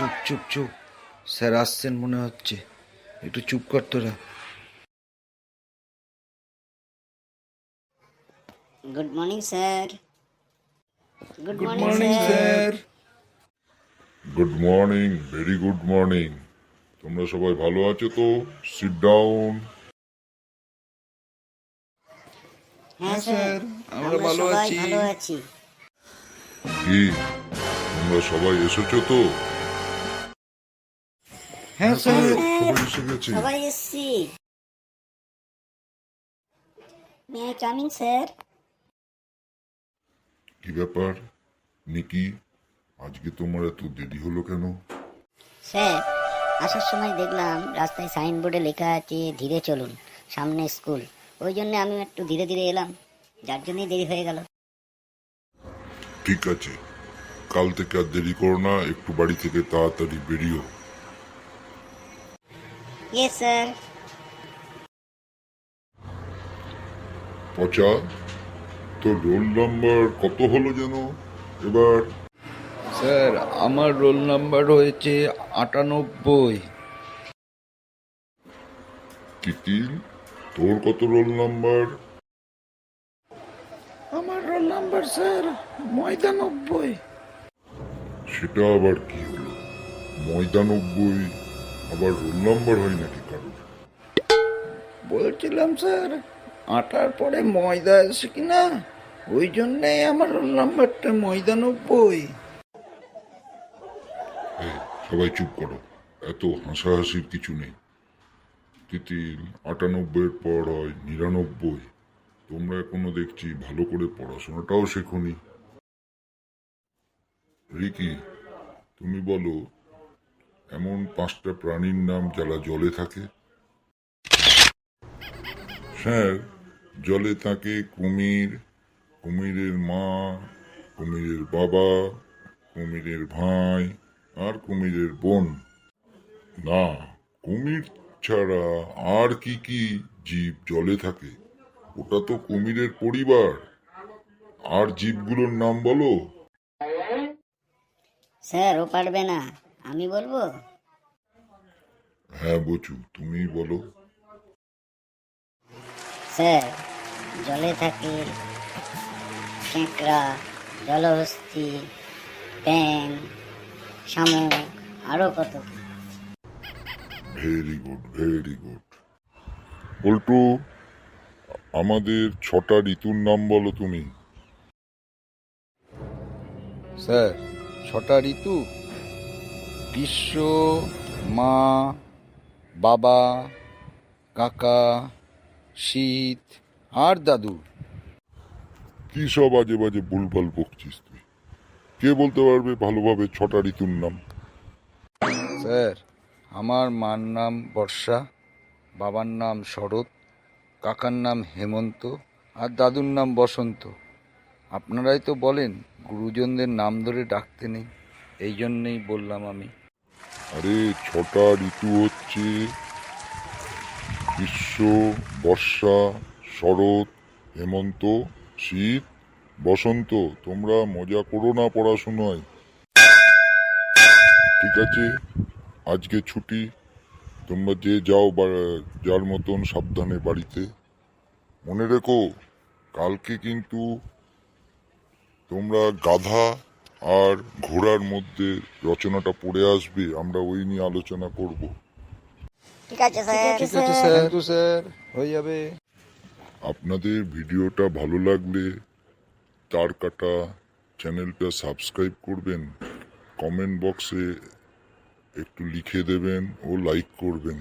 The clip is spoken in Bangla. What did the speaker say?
চুপ চুপ চুপ। স্যার আসছেন মনে হচ্ছে। একটু চুপ কর তোরা। Good morning sir good morning sir good morning very good morning তোমরা সবাই ভালো আছো তো? সিট ডাউন হ্যাঁ স্যার, আমরা ভালো আছি। ভালো আছি। কি তোমরা সবাই এসেছ তো? হ্যাঁ স্যার সবাই এসছি মে আই কামিং স্যার কি ব্যাপার নিকি আজকে তোমার এত দেরি হলো কেন স্যার আসার সময় দেখলাম রাস্তায় সাইনবোর্ডে লেখা আছে ধীরে চলুন সামনে স্কুল ওই জন্য আমি একটু ধীরে ধীরে এলাম যার জন্যই দেরি হয়ে গেল। ঠিক আছে কাল থেকে আর দেরি করো না একটু বাড়ি থেকে তাড়াতাড়ি বেরিও ইয়েস স্যার পচা তোর রোল নাম্বার কত হলো যেন? এবার স্যার আমার রোল নাম্বার হয়েছে আটানব্বই। তিতিল তোর কত রোল নাম্বার আমার রোল নাম্বার স্যার ময়দানব্বই। সেটা আবার কি হলো? ময়দানব্বই আবার রোল নাম্বার হয় নাকি কারোর? বলছিলাম স্যার আটার পরে ময়দা আছে কি না ওই জন্যই আমার রোল নাম্বারটা ময়দানব্বই এই, সবাই চুপ করো এত হাসাহাসির কিছু নেই। তিতিল আটানব্বইয়ের পর হয় নিরানব্বই। তোমরা এখনও দেখছি ভালো করে পড়াশোনাটাও শেখনি। রিকি তুমি বলো এমন পাঁচটা প্রাণীর নাম যারা জলে থাকে? স্যার, জলে থাকে কুমির, কুমিরের মা, কুমিরের বাবা, কুমিরের ভাই আর কুমিরের বোন। না, কুমির ছাড়া আর কি কি জীব জলে থাকে? ওটা তো কুমিরের পরিবার। আর জীবগুলোর নাম বলো। স্যার, ও পারবে না। আমি বলব? হ্যাঁ বচু তুমি বলো। স্যার জলে থাকে কেঁকড়া জলহস্তি ব্যাং শামুক আরও কত very good very good Paltu আমাদের ছটা ঋতুর নাম বলো তুমি। স্যার ছটা ঋতু? গ্রীষ্ম মা বাবা কাকা শীত আর দাদু। কি সব আজে বাজে ভুলভাল বকছিস তুই? কে বলতে পারবে ভালোভাবে ছটা ঋতুর নাম? স্যার আমার মার নাম বর্ষা বাবার নাম শরৎ কাকার নাম হেমন্ত আর দাদুর নাম বসন্ত। আপনারাই তো বলেন গুরুজনদের নাম ধরে ডাকতে নেই এই জন্যেই বললাম আমি। আরে ছটা ঋতু হচ্ছে গ্রীষ্ম, বর্ষা, শরৎ, হেমন্ত, শীত, বসন্ত। তোমরা মজা করো না পড়াশোনায়। ঠিক আছে, আজকে ছুটি। তোমরা যে যাও যার মতন সাবধানে বাড়িতে। মনে রেখো, কালকে কিন্তু তোমরা গাধা আর ঘোড়ার মধ্যে রচনাটা পড়ে আসবে আমরা ওই নিয়ে আলোচনা করব। ঠিক আছে স্যার। ঠিক আছে স্যার। তো স্যার। হয়ে যাবে। আপনাদের ভিডিওটা ভালো লাগলে তার কাটা চ্যানেলটা সাবস্ক্রাইব করবেন কমেন্ট বক্সে একটু লিখে দেবেন ও লাইক করবেন।